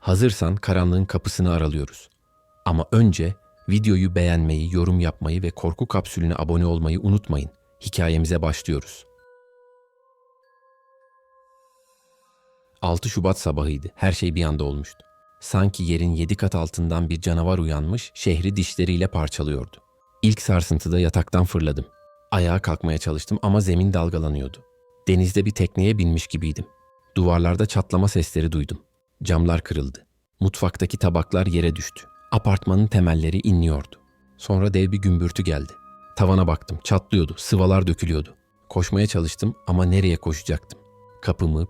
Hazırsan karanlığın kapısını aralıyoruz. Ama önce videoyu beğenmeyi, yorum yapmayı ve korku kapsülüne abone olmayı unutmayın. Hikayemize başlıyoruz. 6 Şubat sabahıydı. Her şey bir anda olmuştu. Sanki yerin yedi kat altından bir canavar uyanmış, şehri dişleriyle parçalıyordu. İlk sarsıntıda yataktan fırladım. Ayağa kalkmaya çalıştım ama zemin dalgalanıyordu. Denizde bir tekneye binmiş gibiydim. Duvarlarda çatlama sesleri duydum. Camlar kırıldı. Mutfaktaki tabaklar yere düştü. Apartmanın temelleri inliyordu. Sonra dev bir gümbürtü geldi. Tavana baktım, çatlıyordu, sıvalar dökülüyordu. Koşmaya çalıştım ama nereye koşacaktım? Kapı mı,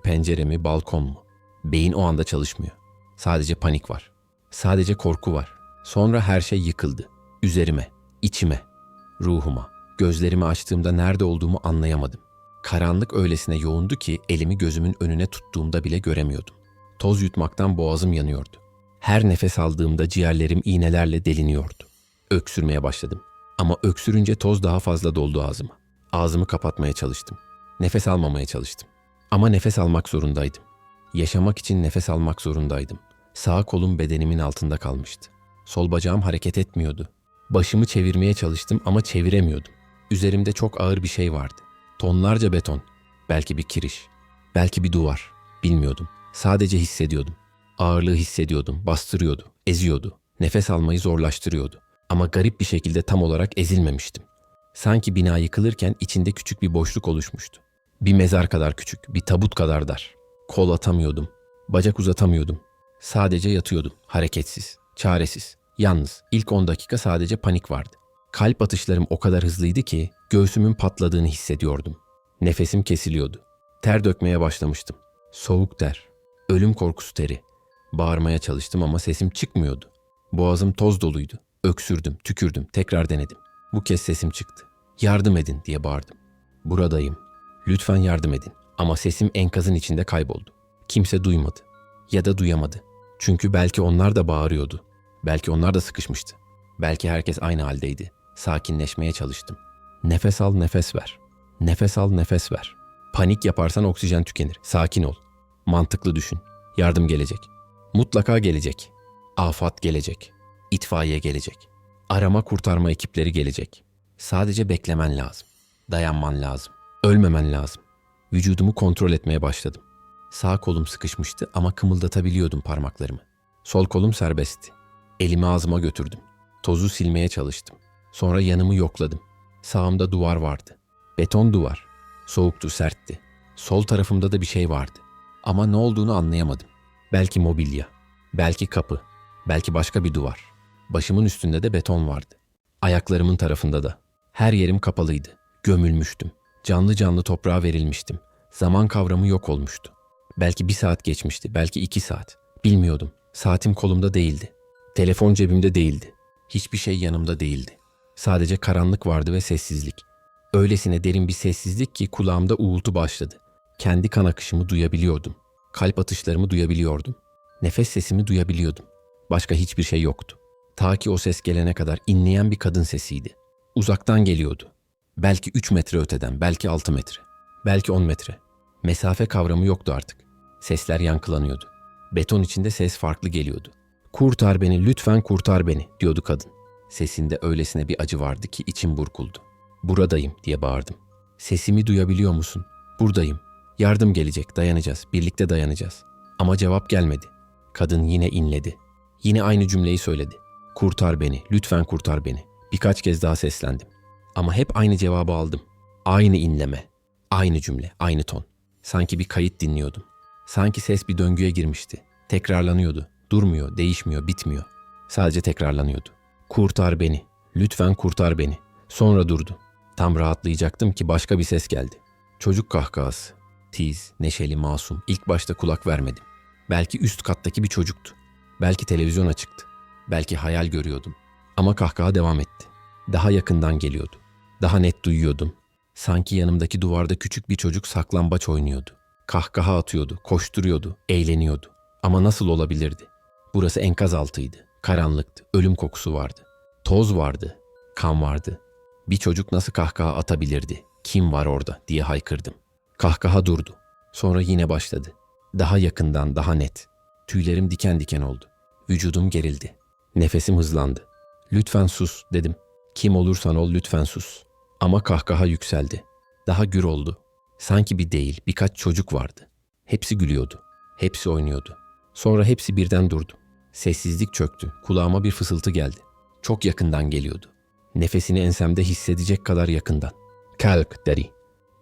balkon mu? Beyin o anda çalışmıyor. Sadece panik var. Sadece korku var. Sonra her şey yıkıldı. Üzerime, içime, ruhuma. Gözlerimi açtığımda nerede olduğumu anlayamadım. Karanlık öylesine yoğundu ki elimi gözümün önüne tuttuğumda bile göremiyordum. Toz yutmaktan boğazım yanıyordu. Her nefes aldığımda ciğerlerim iğnelerle deliniyordu. Öksürmeye başladım. Ama öksürünce toz daha fazla doldu ağzıma. Ağzımı kapatmaya çalıştım. Nefes almamaya çalıştım. Ama nefes almak zorundaydım. Yaşamak için nefes almak zorundaydım. Sağ kolum bedenimin altında kalmıştı. Sol bacağım hareket etmiyordu. Başımı çevirmeye çalıştım ama çeviremiyordum. Üzerimde çok ağır bir şey vardı. Tonlarca beton. Belki bir kiriş. Belki bir duvar. Bilmiyordum. Sadece hissediyordum. Ağırlığı hissediyordum. Bastırıyordu. Eziyordu. Nefes almayı zorlaştırıyordu. Ama garip bir şekilde tam olarak ezilmemiştim. Sanki bina yıkılırken içinde küçük bir boşluk oluşmuştu. Bir mezar kadar küçük, bir tabut kadar dar. Kol atamıyordum. Bacak uzatamıyordum. Sadece yatıyordum. Hareketsiz, çaresiz, yalnız. İlk 10 dakika sadece panik vardı. Kalp atışlarım o kadar hızlıydı ki göğsümün patladığını hissediyordum. Nefesim kesiliyordu. Ter dökmeye başlamıştım. Soğuk ter. Ölüm korkusu teri. Bağırmaya çalıştım ama sesim çıkmıyordu. Boğazım toz doluydu. Öksürdüm, tükürdüm, tekrar denedim. Bu kez sesim çıktı. Yardım edin diye bağırdım. Buradayım. Lütfen yardım edin. Ama sesim enkazın içinde kayboldu. Kimse duymadı. Ya da duyamadı. Çünkü belki onlar da bağırıyordu. Belki onlar da sıkışmıştı. Belki herkes aynı haldeydi. Sakinleşmeye çalıştım. Nefes al, nefes ver. Nefes al, nefes ver. Panik yaparsan oksijen tükenir. Sakin ol. Mantıklı düşün. Yardım gelecek. Mutlaka gelecek. Afat gelecek. İtfaiye gelecek. Arama kurtarma ekipleri gelecek. Sadece beklemen lazım. Dayanman lazım. Ölmemen lazım. Vücudumu kontrol etmeye başladım. Sağ kolum sıkışmıştı ama kımıldatabiliyordum parmaklarımı. Sol kolum serbestti. Elimi ağzıma götürdüm. Tozu silmeye çalıştım. Sonra yanımı yokladım. Sağımda duvar vardı. Beton duvar. Soğuktu, sertti. Sol tarafımda da bir şey vardı. Ama ne olduğunu anlayamadım. Belki mobilya, belki kapı, belki başka bir duvar. Başımın üstünde de beton vardı. Ayaklarımın tarafında da. Her yerim kapalıydı. Gömülmüştüm. Canlı canlı toprağa verilmiştim. Zaman kavramı yok olmuştu. Belki bir saat geçmişti, belki iki saat. Bilmiyordum. Saatim kolumda değildi. Telefon cebimde değildi. Hiçbir şey yanımda değildi. Sadece karanlık vardı ve sessizlik. Öylesine derin bir sessizlik ki kulağımda uğultu başladı. Kendi kan akışımı duyabiliyordum. Kalp atışlarımı duyabiliyordum. Nefes sesimi duyabiliyordum. Başka hiçbir şey yoktu. Ta ki o ses gelene kadar inleyen bir kadın sesiydi. Uzaktan geliyordu. Belki 3 metre öteden, belki 6 metre. Belki 10 metre. Mesafe kavramı yoktu artık. Sesler yankılanıyordu. Beton içinde ses farklı geliyordu. Kurtar beni, lütfen kurtar beni diyordu kadın. Sesinde öylesine bir acı vardı ki içim burkuldu. Buradayım diye bağırdım. Sesimi duyabiliyor musun? Buradayım. Yardım gelecek, dayanacağız, birlikte dayanacağız. Ama cevap gelmedi. Kadın yine inledi. Yine aynı cümleyi söyledi. Kurtar beni, lütfen kurtar beni. Birkaç kez daha seslendim. Ama hep aynı cevabı aldım. Aynı inleme, aynı cümle, aynı ton. Sanki bir kayıt dinliyordum. Sanki ses bir döngüye girmişti. Tekrarlanıyordu. Durmuyor, değişmiyor, bitmiyor. Sadece tekrarlanıyordu. Kurtar beni. Lütfen kurtar beni. Sonra durdu. Tam rahatlayacaktım ki başka bir ses geldi. Çocuk kahkahası. Tiz, neşeli, masum. İlk başta kulak vermedim. Belki üst kattaki bir çocuktu. Belki televizyon açıktı. Belki hayal görüyordum. Ama kahkaha devam etti. Daha yakından geliyordu. Daha net duyuyordum. Sanki yanımdaki duvarda küçük bir çocuk saklambaç oynuyordu. Kahkaha atıyordu, koşturuyordu, eğleniyordu. Ama nasıl olabilirdi? Burası enkaz altıydı. Karanlıktı, ölüm kokusu vardı. Toz vardı, kan vardı. Bir çocuk nasıl kahkaha atabilirdi? Kim var orada diye haykırdım. Kahkaha durdu. Sonra yine başladı. Daha yakından, daha net. Tüylerim diken diken oldu. Vücudum gerildi. Nefesim hızlandı. Lütfen sus dedim. Kim olursan ol lütfen sus. Ama kahkaha yükseldi. Daha gür oldu. Sanki bir değil birkaç çocuk vardı. Hepsi gülüyordu. Hepsi oynuyordu. Sonra hepsi birden durdu. Sessizlik çöktü. Kulağıma bir fısıltı geldi. Çok yakından geliyordu. Nefesini ensemde hissedecek kadar yakından. Kalk dedi.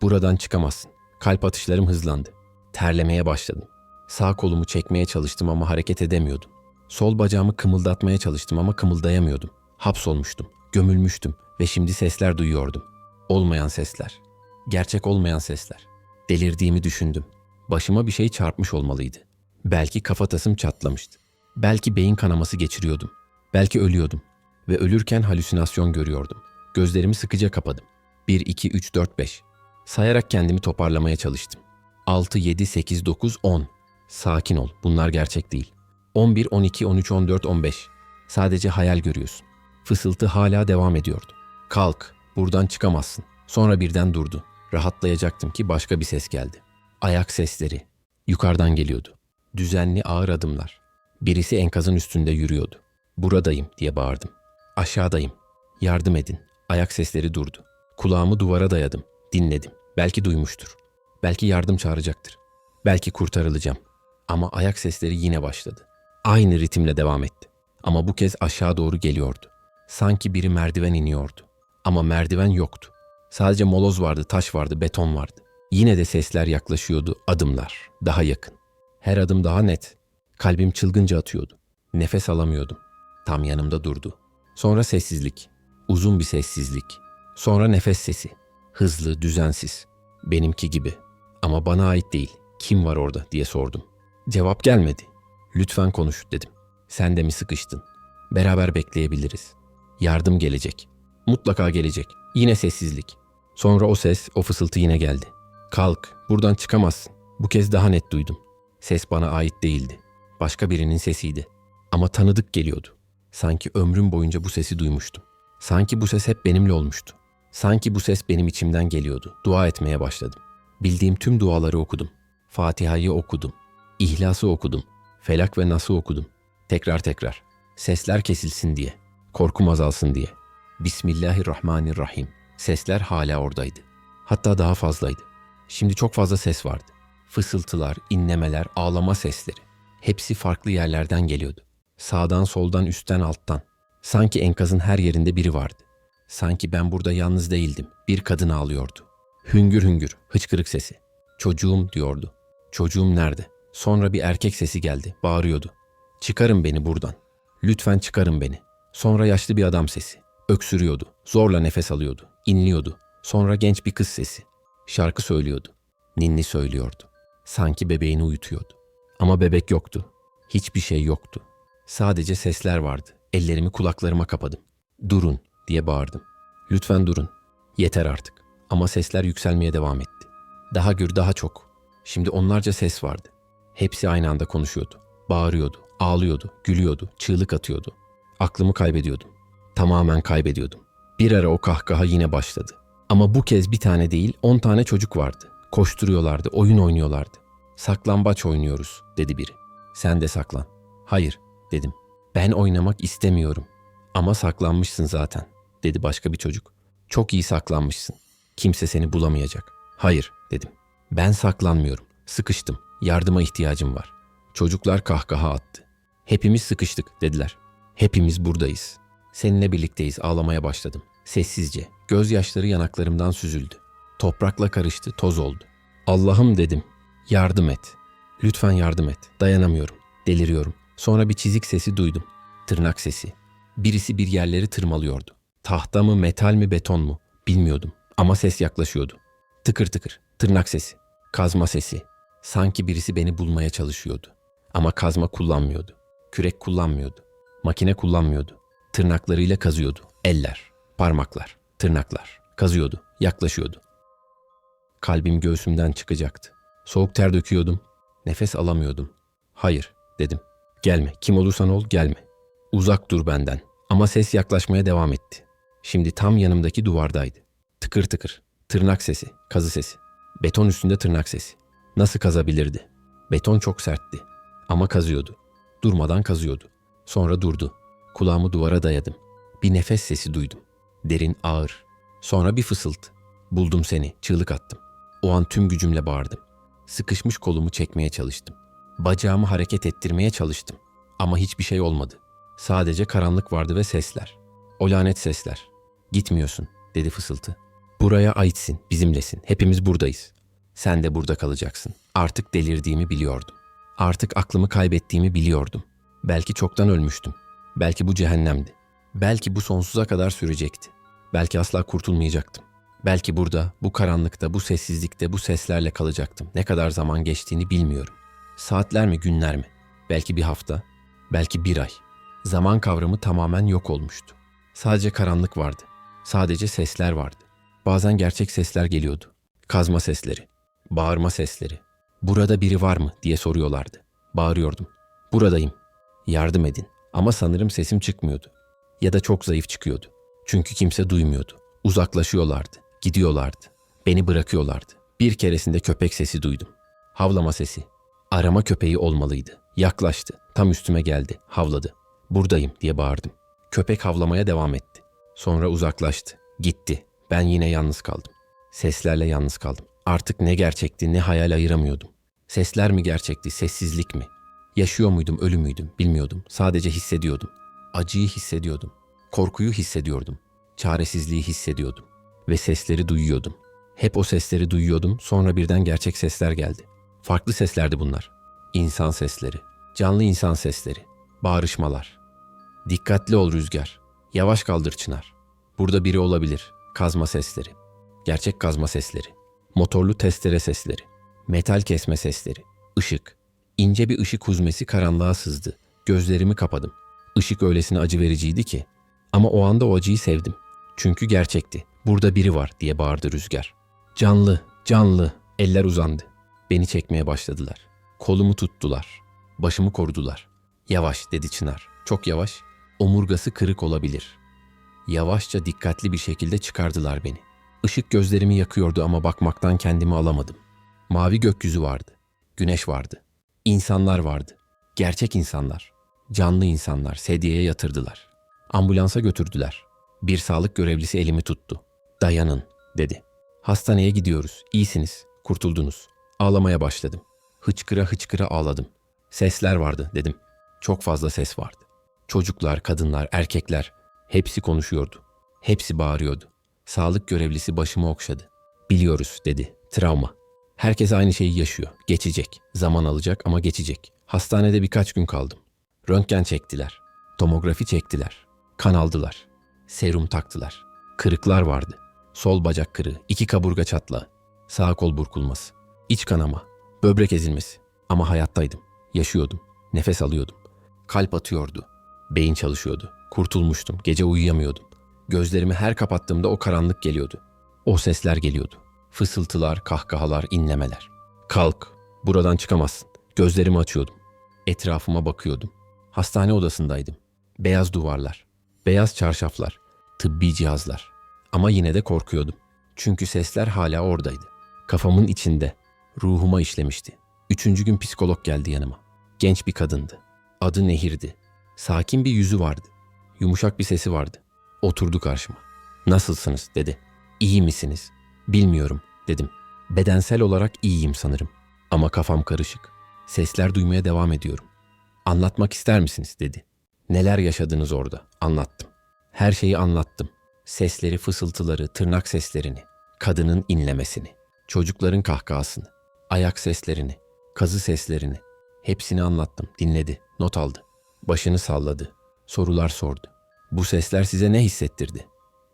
Buradan çıkamazsın. Kalp atışlarım hızlandı. Terlemeye başladım. Sağ kolumu çekmeye çalıştım ama hareket edemiyordum. Sol bacağımı kımıldatmaya çalıştım ama kımıldayamıyordum. Hapsolmuştum, gömülmüştüm ve şimdi sesler duyuyordum. Olmayan sesler. Gerçek olmayan sesler. Delirdiğimi düşündüm. Başıma bir şey çarpmış olmalıydı. Belki kafatasım çatlamıştı. Belki beyin kanaması geçiriyordum. Belki ölüyordum. Ve ölürken halüsinasyon görüyordum. Gözlerimi sıkıca kapadım. 1, 2, 3, 4, 5. Sayarak kendimi toparlamaya çalıştım. 6, 7, 8, 9, 10. Sakin ol. Bunlar gerçek değil. 11, 12, 13, 14, 15. Sadece hayal görüyorsun. Fısıltı hala devam ediyordu. Kalk, buradan çıkamazsın. Sonra birden durdu. Rahatlayacaktım ki başka bir ses geldi. Ayak sesleri. Yukarıdan geliyordu. Düzenli ağır adımlar. Birisi enkazın üstünde yürüyordu. Buradayım diye bağırdım. Aşağıdayım. Yardım edin. Ayak sesleri durdu. Kulağımı duvara dayadım. Dinledim. Belki duymuştur. Belki yardım çağıracaktır. Belki kurtarılacağım. Ama ayak sesleri yine başladı. Aynı ritimle devam etti. Ama bu kez aşağı doğru geliyordu. Sanki biri merdiven iniyordu. Ama merdiven yoktu. Sadece moloz vardı, taş vardı, beton vardı. Yine de sesler yaklaşıyordu, adımlar, daha yakın. Her adım daha net. Kalbim çılgınca atıyordu. Nefes alamıyordum. Tam yanımda durdu. Sonra sessizlik. Uzun bir sessizlik. Sonra nefes sesi. Hızlı, düzensiz. Benimki gibi. Ama bana ait değil. Kim var orada diye sordum. Cevap gelmedi. Lütfen konuş dedim. Sen de mi sıkıştın? Beraber bekleyebiliriz. Yardım gelecek. Mutlaka gelecek. Yine sessizlik. Sonra o ses, o fısıltı yine geldi. Kalk, buradan çıkamazsın. Bu kez daha net duydum. Ses bana ait değildi. Başka birinin sesiydi. Ama tanıdık geliyordu. Sanki ömrüm boyunca bu sesi duymuştum. Sanki bu ses hep benimle olmuştu. Sanki bu ses benim içimden geliyordu. Dua etmeye başladım. Bildiğim tüm duaları okudum. Fatiha'yı okudum. İhlas'ı okudum. Felak ve Nas'ı okudum. Tekrar tekrar. Sesler kesilsin diye. Korkum azalsın diye. Bismillahirrahmanirrahim. Sesler hala oradaydı. Hatta daha fazlaydı. Şimdi çok fazla ses vardı. Fısıltılar, inlemeler, ağlama sesleri. Hepsi farklı yerlerden geliyordu. Sağdan, soldan, üstten, alttan. Sanki enkazın her yerinde biri vardı. Sanki ben burada yalnız değildim. Bir kadın ağlıyordu. Hüngür hüngür, hıçkırık sesi. Çocuğum diyordu. Çocuğum nerede? Sonra bir erkek sesi geldi, bağırıyordu. Çıkarın beni buradan. Lütfen çıkarın beni. Sonra yaşlı bir adam sesi. Öksürüyordu, zorla nefes alıyordu, inliyordu. Sonra genç bir kız sesi. Şarkı söylüyordu. Ninni söylüyordu. Sanki bebeğini uyutuyordu. Ama bebek yoktu. Hiçbir şey yoktu. Sadece sesler vardı. Ellerimi kulaklarıma kapadım. Durun diye bağırdım. Lütfen durun. Yeter artık. Ama sesler yükselmeye devam etti. Daha gür, daha çok. Şimdi onlarca ses vardı. Hepsi aynı anda konuşuyordu. Bağırıyordu, ağlıyordu, gülüyordu, çığlık atıyordu. Aklımı kaybediyordum. Tamamen kaybediyordum. Bir ara o kahkaha yine başladı. Ama bu kez bir tane değil, on tane çocuk vardı. Koşturuyorlardı, oyun oynuyorlardı. Saklambaç oynuyoruz, dedi biri. Sen de saklan. Hayır, dedim. Ben oynamak istemiyorum. Ama saklanmışsın zaten, dedi başka bir çocuk. Çok iyi saklanmışsın. Kimse seni bulamayacak. Hayır, dedim. Ben saklanmıyorum. Sıkıştım. Yardıma ihtiyacım var. Çocuklar kahkaha attı. Hepimiz sıkıştık, dediler. Hepimiz buradayız. Seninle birlikteyiz, ağlamaya başladım. Sessizce, gözyaşları yanaklarımdan süzüldü. Toprakla karıştı, toz oldu. Allah'ım dedim, yardım et. Lütfen yardım et, dayanamıyorum, deliriyorum. Sonra bir çizik sesi duydum. Tırnak sesi. Birisi bir yerleri tırmalıyordu. Tahta mı, metal mi, beton mu? Bilmiyordum. Ama ses yaklaşıyordu. Tıkır tıkır, tırnak sesi. Kazma sesi. Sanki birisi beni bulmaya çalışıyordu. Ama kazma kullanmıyordu. Kürek kullanmıyordu. Makine kullanmıyordu. Tırnaklarıyla kazıyordu. Eller, parmaklar, tırnaklar. Kazıyordu, yaklaşıyordu. Kalbim göğsümden çıkacaktı. Soğuk ter döküyordum. Nefes alamıyordum. Hayır, dedim. Gelme, kim olursan ol gelme. Uzak dur benden. Ama ses yaklaşmaya devam etti. Şimdi tam yanımdaki duvardaydı. Tıkır tıkır, tırnak sesi, kazı sesi. Beton üstünde tırnak sesi. Nasıl kazabilirdi? Beton çok sertti. Ama kazıyordu. Durmadan kazıyordu. Sonra durdu. Kulağımı duvara dayadım. Bir nefes sesi duydum. Derin, ağır. Sonra bir fısıltı. Buldum seni, çığlık attım. O an tüm gücümle bağırdım. Sıkışmış kolumu çekmeye çalıştım. Bacağımı hareket ettirmeye çalıştım. Ama hiçbir şey olmadı. Sadece karanlık vardı ve sesler. O lanet sesler. Gitmiyorsun, dedi fısıltı. Buraya aitsin, bizimlesin. Hepimiz buradayız. Sen de burada kalacaksın. Artık delirdiğimi biliyordum. Artık aklımı kaybettiğimi biliyordum. Belki çoktan ölmüştüm. Belki bu cehennemdi. Belki bu sonsuza kadar sürecekti. Belki asla kurtulmayacaktım. Belki burada, bu karanlıkta, bu sessizlikte, bu seslerle kalacaktım. Ne kadar zaman geçtiğini bilmiyorum. Saatler mi, günler mi? Belki bir hafta, belki bir ay. Zaman kavramı tamamen yok olmuştu. Sadece karanlık vardı. Sadece sesler vardı. Bazen gerçek sesler geliyordu. Kazma sesleri, bağırma sesleri. Burada biri var mı diye soruyorlardı. Bağırıyordum. Buradayım. Yardım edin. Ama sanırım sesim çıkmıyordu. Ya da çok zayıf çıkıyordu. Çünkü kimse duymuyordu. Uzaklaşıyorlardı. Gidiyorlardı. Beni bırakıyorlardı. Bir keresinde köpek sesi duydum. Havlama sesi. Arama köpeği olmalıydı. Yaklaştı. Tam üstüme geldi. Havladı. Buradayım diye bağırdım. Köpek havlamaya devam etti. Sonra uzaklaştı. Gitti. Ben yine yalnız kaldım. Seslerle yalnız kaldım. Artık ne gerçekti ne hayal ayıramıyordum. Sesler mi gerçekti, sessizlik mi? Yaşıyor muydum, ölü müydüm bilmiyordum. Sadece hissediyordum. Acıyı hissediyordum. Korkuyu hissediyordum. Çaresizliği hissediyordum. Ve sesleri duyuyordum. Hep o sesleri duyuyordum. Sonra birden gerçek sesler geldi. Farklı seslerdi bunlar. İnsan sesleri. Canlı insan sesleri. Bağrışmalar. Dikkatli ol rüzgar. Yavaş kaldır çınar. Burada biri olabilir. Kazma sesleri. Gerçek kazma sesleri. Motorlu testere sesleri. Metal kesme sesleri. Işık. İnce bir ışık huzmesi karanlığa sızdı. Gözlerimi kapadım. Işık öylesine acı vericiydi ki. Ama o anda o acıyı sevdim. Çünkü gerçekti. Burada biri var diye bağırdı rüzgar. Canlı, canlı. Eller uzandı. Beni çekmeye başladılar. Kolumu tuttular. Başımı korudular. Yavaş dedi Çınar. Çok yavaş. Omurgası kırık olabilir. Yavaşça dikkatli bir şekilde çıkardılar beni. Işık gözlerimi yakıyordu ama bakmaktan kendimi alamadım. Mavi gökyüzü vardı. Güneş vardı. İnsanlar vardı. Gerçek insanlar. Canlı insanlar sedyeye yatırdılar. Ambulansa götürdüler. Bir sağlık görevlisi elimi tuttu. Dayanın dedi. Hastaneye gidiyoruz. İyisiniz. Kurtuldunuz. Ağlamaya başladım. Hıçkıra hıçkıra ağladım. Sesler vardı dedim. Çok fazla ses vardı. Çocuklar, kadınlar, erkekler hepsi konuşuyordu. Hepsi bağırıyordu. Sağlık görevlisi başımı okşadı. Biliyoruz dedi. Travma. Herkes aynı şeyi yaşıyor. Geçecek. Zaman alacak ama geçecek. Hastanede birkaç gün kaldım. Röntgen çektiler. Tomografi çektiler. Kan aldılar. Serum taktılar. Kırıklar vardı. Sol bacak kırığı, iki kaburga çatlağı, sağ kol burkulması, iç kanama, böbrek ezilmesi. Ama hayattaydım. Yaşıyordum. Nefes alıyordum. Kalp atıyordu. Beyin çalışıyordu. Kurtulmuştum. Gece uyuyamıyordum. Gözlerimi her kapattığımda o karanlık geliyordu. O sesler geliyordu. Fısıltılar, kahkahalar, inlemeler. Kalk, buradan çıkamazsın. Gözlerimi açıyordum. Etrafıma bakıyordum. Hastane odasındaydım. Beyaz duvarlar, beyaz çarşaflar, tıbbi cihazlar. Ama yine de korkuyordum. Çünkü sesler hala oradaydı. Kafamın içinde, ruhuma işlemişti. Üçüncü gün psikolog geldi yanıma. Genç bir kadındı. Adı Nehir'di. Sakin bir yüzü vardı. Yumuşak bir sesi vardı. Oturdu karşıma. Nasılsınız dedi. İyi misiniz? Bilmiyorum dedim. Bedensel olarak iyiyim sanırım. Ama kafam karışık. Sesler duymaya devam ediyorum. Anlatmak ister misiniz dedi. Neler yaşadınız orada? Anlattım. Her şeyi anlattım. Sesleri, fısıltıları, tırnak seslerini, kadının inlemesini, çocukların kahkahasını, ayak seslerini, kazı seslerini. Hepsini anlattım, dinledi, not aldı. Başını salladı, sorular sordu. Bu sesler size ne hissettirdi?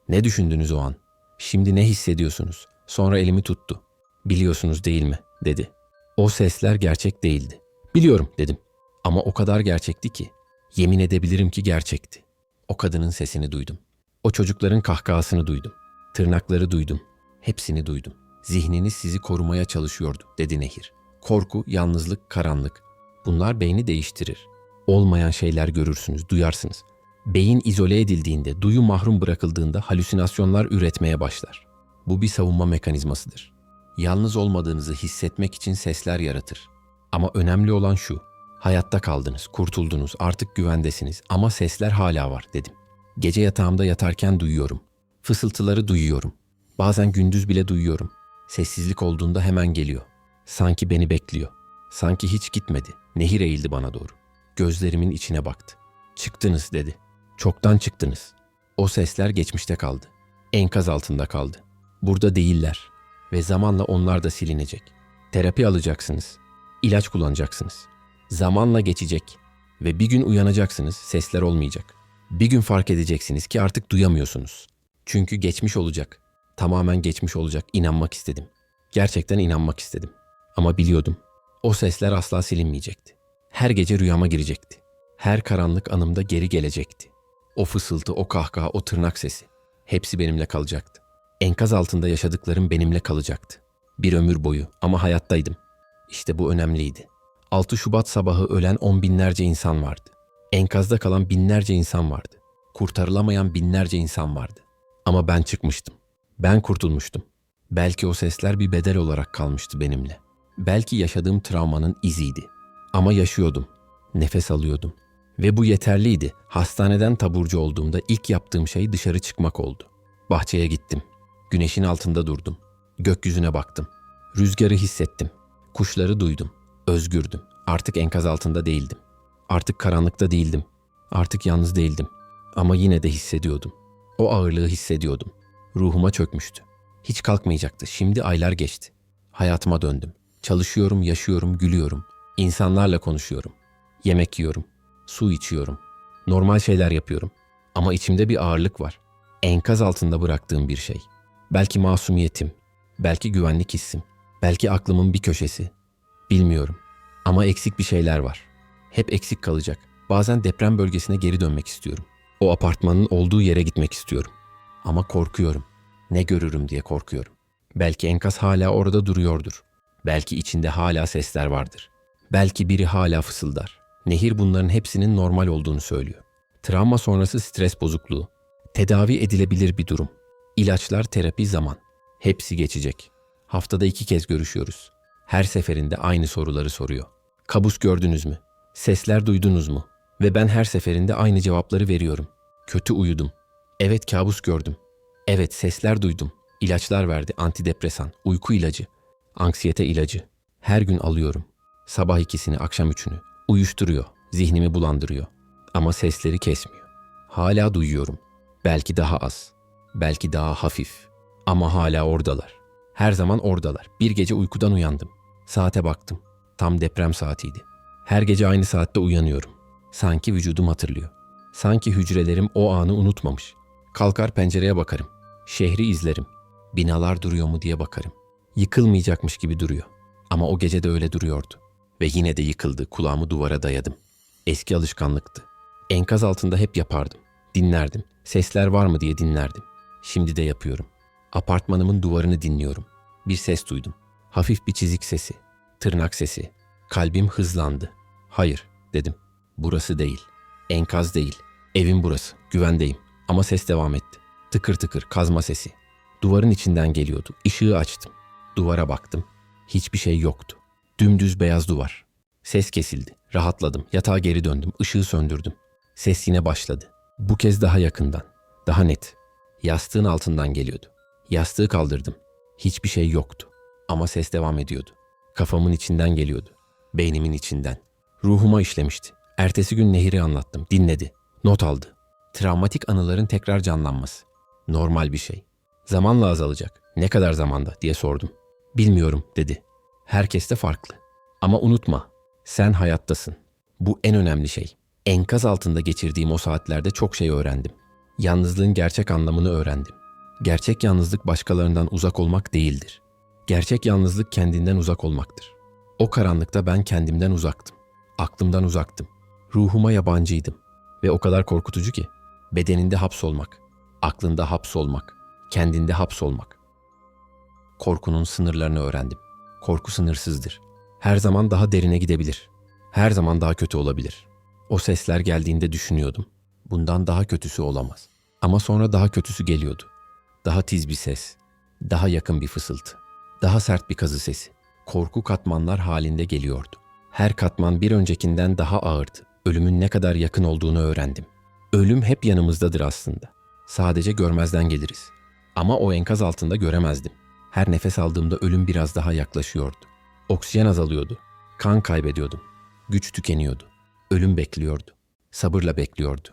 Ne düşündünüz o an? Şimdi ne hissediyorsunuz? Sonra elimi tuttu. Biliyorsunuz değil mi? dedi. O sesler gerçek değildi. Biliyorum dedim. Ama o kadar gerçekti ki. Yemin edebilirim ki gerçekti. O kadının sesini duydum. O çocukların kahkahasını duydum. Tırnakları duydum. Hepsini duydum. Zihniniz sizi korumaya çalışıyordu, dedi Nehir. Korku, yalnızlık, karanlık. Bunlar beyni değiştirir. Olmayan şeyler görürsünüz, duyarsınız. Beyin izole edildiğinde, duyu mahrum bırakıldığında halüsinasyonlar üretmeye başlar. Bu bir savunma mekanizmasıdır. Yalnız olmadığınızı hissetmek için sesler yaratır. Ama önemli olan şu, Hayatta kaldınız, kurtuldunuz, artık güvendesiniz ama sesler hala var dedim. Gece yatağımda yatarken duyuyorum. Fısıltıları duyuyorum. Bazen gündüz bile duyuyorum. Sessizlik olduğunda hemen geliyor. Sanki beni bekliyor. Sanki hiç gitmedi. Nehir eğildi bana doğru. Gözlerimin içine baktı. Çıktınız dedi. Çoktan çıktınız. O sesler geçmişte kaldı. Enkaz altında kaldı. Burada değiller. Ve zamanla onlar da silinecek. Terapi alacaksınız. İlaç kullanacaksınız. Zamanla geçecek. Ve bir gün uyanacaksınız, sesler olmayacak. Bir gün fark edeceksiniz ki artık duyamıyorsunuz. Çünkü geçmiş olacak. Tamamen geçmiş olacak. İnanmak istedim. Gerçekten inanmak istedim. Ama biliyordum. O sesler asla silinmeyecekti. Her gece rüyama girecekti. Her karanlık anımda geri gelecekti. O fısıltı, o kahkaha, o tırnak sesi. Hepsi benimle kalacaktı. Enkaz altında yaşadıklarım benimle kalacaktı. Bir ömür boyu ama hayattaydım. İşte bu önemliydi. 6 Şubat sabahı ölen on binlerce insan vardı. Enkazda kalan binlerce insan vardı. Kurtarılamayan binlerce insan vardı. Ama ben çıkmıştım. Ben kurtulmuştum. Belki o sesler bir bedel olarak kalmıştı benimle. Belki yaşadığım travmanın iziydi. Ama yaşıyordum. Nefes alıyordum. Ve bu yeterliydi. Hastaneden taburcu olduğumda ilk yaptığım şey dışarı çıkmak oldu. Bahçeye gittim. Güneşin altında durdum. Gökyüzüne baktım. Rüzgarı hissettim. Kuşları duydum. Özgürdüm. Artık enkaz altında değildim. Artık karanlıkta değildim. Artık yalnız değildim. Ama yine de hissediyordum. O ağırlığı hissediyordum. Ruhuma çökmüştü. Hiç kalkmayacaktı. Şimdi aylar geçti. Hayatıma döndüm. Çalışıyorum, yaşıyorum, gülüyorum. İnsanlarla konuşuyorum. Yemek yiyorum. Su içiyorum. Normal şeyler yapıyorum. Ama içimde bir ağırlık var. Enkaz altında bıraktığım bir şey. Belki masumiyetim. Belki güvenlik hissim. Belki aklımın bir köşesi. Bilmiyorum. Ama eksik bir şeyler var. Hep eksik kalacak. Bazen deprem bölgesine geri dönmek istiyorum. O apartmanın olduğu yere gitmek istiyorum. Ama korkuyorum. Ne görürüm diye korkuyorum. Belki enkaz hala orada duruyordur. Belki içinde hala sesler vardır. Belki biri hala fısıldar. Nehir bunların hepsinin normal olduğunu söylüyor. Travma sonrası stres bozukluğu. Tedavi edilebilir bir durum. İlaçlar, terapi, zaman. Hepsi geçecek. Haftada iki kez görüşüyoruz. Her seferinde aynı soruları soruyor. Kabus gördünüz mü? Sesler duydunuz mu? Ve ben her seferinde aynı cevapları veriyorum. Kötü uyudum. Evet kabus gördüm. Evet sesler duydum. İlaçlar verdi antidepresan, uyku ilacı, anksiyete ilacı. Her gün alıyorum. Sabah ikisini, akşam üçünü. Uyuşturuyor, zihnimi bulandırıyor. Ama sesleri kesmiyor. Hala duyuyorum. Belki daha az. Belki daha hafif. Ama hala oradalar. Her zaman oradalar. Bir gece uykudan uyandım. Saate baktım. Tam deprem saatiydi. Her gece aynı saatte uyanıyorum. Sanki vücudum hatırlıyor. Sanki hücrelerim o anı unutmamış. Kalkar pencereye bakarım. Şehri izlerim. Binalar duruyor mu diye bakarım. Yıkılmayacakmış gibi duruyor. Ama o gece de öyle duruyordu. Ve yine de yıkıldı. Kulağımı duvara dayadım. Eski alışkanlıktı. Enkaz altında hep yapardım. Dinlerdim. Sesler var mı diye dinlerdim. Şimdi de yapıyorum. Apartmanımın duvarını dinliyorum. Bir ses duydum. Hafif bir çizik sesi. Tırnak sesi. Kalbim hızlandı. Hayır dedim. Burası değil. Enkaz değil. Evim burası. Güvendeyim. Ama ses devam etti. Tıkır tıkır kazma sesi. Duvarın içinden geliyordu. Işığı açtım. Duvara baktım. Hiçbir şey yoktu. Dümdüz beyaz duvar. Ses kesildi. Rahatladım. Yatağa geri döndüm. Işığı söndürdüm. Ses yine başladı. Bu kez daha yakından. Daha net. Yastığın altından geliyordu. Yastığı kaldırdım. Hiçbir şey yoktu. Ama ses devam ediyordu. Kafamın içinden geliyordu. Beynimin içinden. Ruhuma işlemişti. Ertesi gün Nehir'i anlattım. Dinledi. Not aldı. Travmatik anıların tekrar canlanması. Normal bir şey. Zamanla azalacak. Ne kadar zamanda diye sordum. Bilmiyorum dedi. Herkes de farklı. Ama unutma. Sen hayattasın. Bu en önemli şey. Enkaz altında geçirdiğim o saatlerde çok şey öğrendim. Yalnızlığın gerçek anlamını öğrendim. Gerçek yalnızlık başkalarından uzak olmak değildir. Gerçek yalnızlık kendinden uzak olmaktır. O karanlıkta ben kendimden uzaktım. Aklımdan uzaktım. Ruhuma yabancıydım. Ve o kadar korkutucu ki. Bedeninde hapsolmak, aklında hapsolmak, kendinde hapsolmak. Korkunun sınırlarını öğrendim. Korku sınırsızdır. Her zaman daha derine gidebilir. Her zaman daha kötü olabilir. O sesler geldiğinde düşünüyordum. Bundan daha kötüsü olamaz. Ama sonra daha kötüsü geliyordu. Daha tiz bir ses, daha yakın bir fısıltı, daha sert bir kazı sesi. Korku katmanlar halinde geliyordu. Her katman bir öncekinden daha ağırdı. Ölümün ne kadar yakın olduğunu öğrendim. Ölüm hep yanımızdadır aslında. Sadece görmezden geliriz. Ama o enkaz altında göremezdim. Her nefes aldığımda ölüm biraz daha yaklaşıyordu. Oksijen azalıyordu. Kan kaybediyordum. Güç tükeniyordu. Ölüm bekliyordu. Sabırla bekliyordu.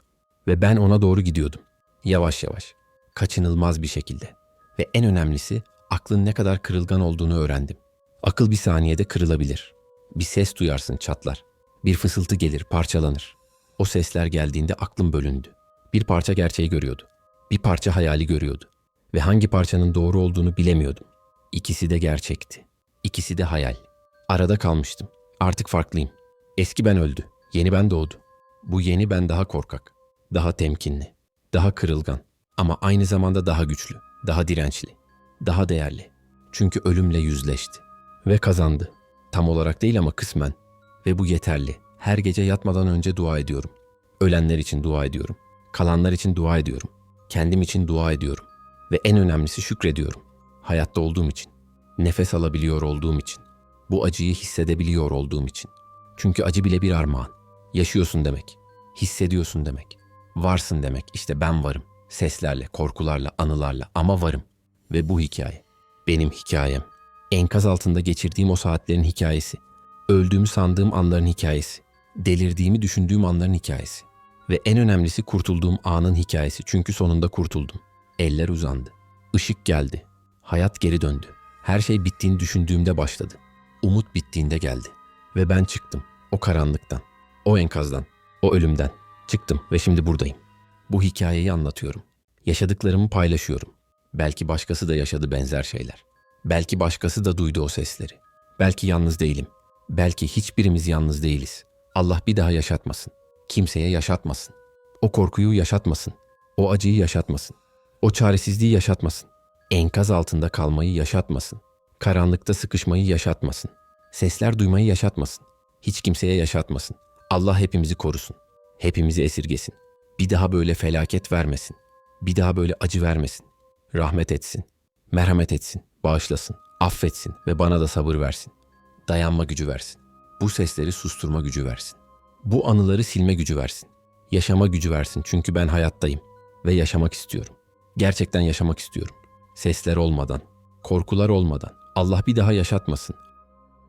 Ve ben ona doğru gidiyordum. Yavaş yavaş. Kaçınılmaz bir şekilde. Ve en önemlisi aklın ne kadar kırılgan olduğunu öğrendim. Akıl bir saniyede kırılabilir. Bir ses duyarsın çatlar. Bir fısıltı gelir parçalanır. O sesler geldiğinde aklım bölündü. Bir parça gerçeği görüyordu. Bir parça hayali görüyordu. Ve hangi parçanın doğru olduğunu bilemiyordum. İkisi de gerçekti. İkisi de hayal. Arada kalmıştım. Artık farklıyım. Eski ben öldü. Yeni ben doğdu. Bu yeni ben daha korkak. Daha temkinli. Daha kırılgan. Ama aynı zamanda daha güçlü. Daha dirençli. Daha değerli. Çünkü ölümle yüzleşti. Ve kazandı. Tam olarak değil ama kısmen. Ve bu yeterli. Her gece yatmadan önce dua ediyorum. Ölenler için dua ediyorum. Kalanlar için dua ediyorum. Kendim için dua ediyorum. Ve en önemlisi şükrediyorum. Hayatta olduğum için. Nefes alabiliyor olduğum için. Bu acıyı hissedebiliyor olduğum için. Çünkü acı bile bir armağan. Yaşıyorsun demek. Hissediyorsun demek. Varsın demek. İşte ben varım. Seslerle, korkularla, anılarla ama varım. Ve bu hikaye. Benim hikayem. Enkaz altında geçirdiğim o saatlerin hikayesi. Öldüğümü sandığım anların hikayesi. Delirdiğimi düşündüğüm anların hikayesi. Ve en önemlisi kurtulduğum anın hikayesi. Çünkü sonunda kurtuldum. Eller uzandı. Işık geldi. Hayat geri döndü. Her şey bittiğini düşündüğümde başladı. Umut bittiğinde geldi. Ve ben çıktım. O karanlıktan. O enkazdan. O ölümden. Çıktım ve şimdi buradayım. Bu hikayeyi anlatıyorum. Yaşadıklarımı paylaşıyorum. Belki başkası da yaşadı benzer şeyler. Belki başkası da duydu o sesleri. Belki yalnız değilim. Belki hiçbirimiz yalnız değiliz. Allah bir daha yaşatmasın. Kimseye yaşatmasın. O korkuyu yaşatmasın. O acıyı yaşatmasın. O çaresizliği yaşatmasın. Enkaz altında kalmayı yaşatmasın. Karanlıkta sıkışmayı yaşatmasın. Sesler duymayı yaşatmasın. Hiç kimseye yaşatmasın. Allah hepimizi korusun. Hepimizi esirgesin. Bir daha böyle felaket vermesin. Bir daha böyle acı vermesin. Rahmet etsin. Merhamet etsin. Bağışlasın. Affetsin ve bana da sabır versin. Dayanma gücü versin. Bu sesleri susturma gücü versin. Bu anıları silme gücü versin. Yaşama gücü versin çünkü ben hayattayım ve yaşamak istiyorum. Gerçekten yaşamak istiyorum. Sesler olmadan, korkular olmadan. Allah bir daha yaşatmasın.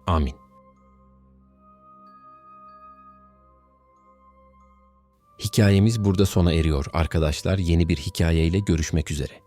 Amin. Hikayemiz burada sona eriyor arkadaşlar. Yeni bir hikayeyle görüşmek üzere.